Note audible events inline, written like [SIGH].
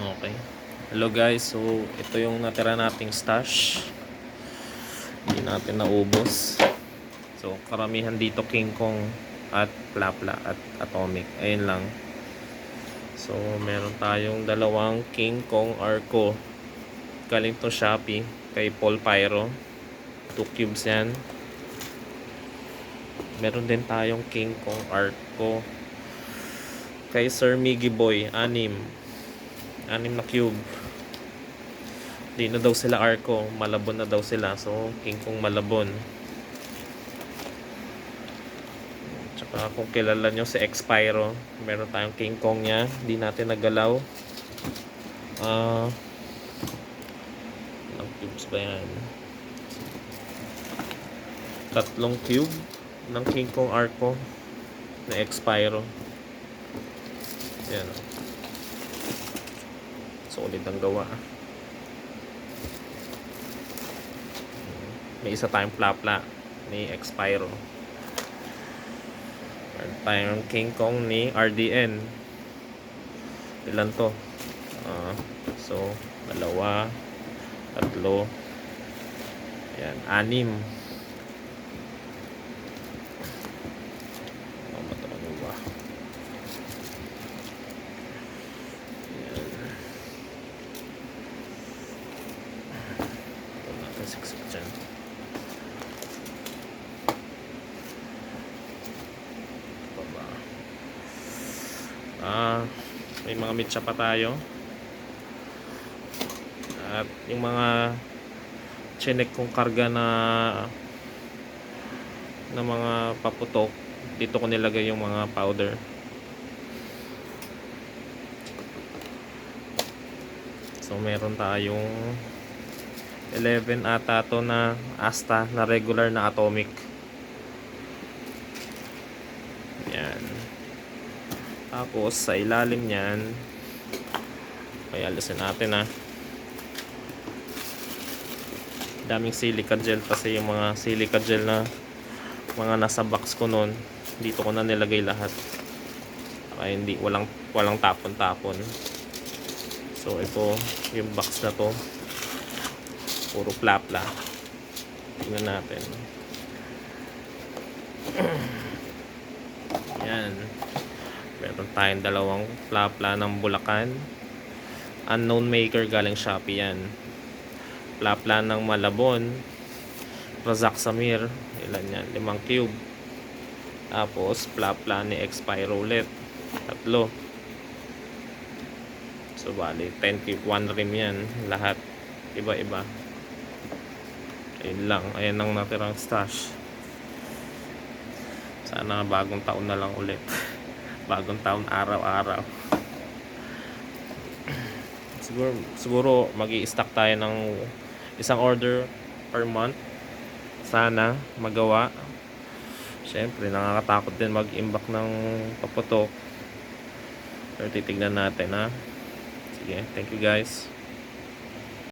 Okay. Hello guys, so ito yung natira nating stash. Hindi natin naubos. So karamihan dito King Kong at Plapla at Atomic. Ayun lang. So meron tayong dalawang King Kong Arco. Galing to Shopee kay Paul Pyro. 2 cubes yan. Meron din tayong King Kong Arco kay Sir Miggy Boy, anim. Anim na cube. Di na daw sila Arco, Malabon na daw sila. So, King Kong Malabon. Tsaka kung kilala nyo si Expyro, meron tayong King Kong niya. Di natin nagalaw. Ah... ilang cubes ba yan? Tatlong cube ng King Kong Arco na Expyro. Yan. Solid ang gawa. May isa tayong plapla ni Expyro. Meron tayong King Kong ni RDN. Ilan to? Ah, so, dalawa, tatlo, yan, anim. Dyan. Baba. Ah, may mga mitsa pa tayo. At yung mga chinek kong karga na na mga paputok dito ko nilagay yung mga powder so meron tayong 11 ata to na asta na regular na atomic. Yan. Tapos sa ilalim nyan ay natin ah. Daming silica gel kasi yung mga silica gel na mga nasa box ko noon dito ko na nilagay lahat. Kaya hindi walang walang tapon-tapon. So ito yung box na to puro plapla. Tingnan natin. [CLEARS THROAT] Yan. Meron tayong dalawang plapla ng Bulacan. Unknown maker galing Shopee yan. Plapla ng Malabon. Razak Samir ilan yan? Limang cube. Tapos plapla ni Expyro ulit tatlo. So bali 10 cube. 1 rim yan. Lahat. Iba iba ayun lang ayan ang natirang stash. Sana bagong taon na lang ulit. [LAUGHS] Bagong taon araw-araw. [CLEARS THROAT] Siguro siguro magi-stack tayo ng isang order per month. Sana magawa. Syempre nakakatakot din mag-imbak ng paputok. Pero titignan natin ha? Sige thank you guys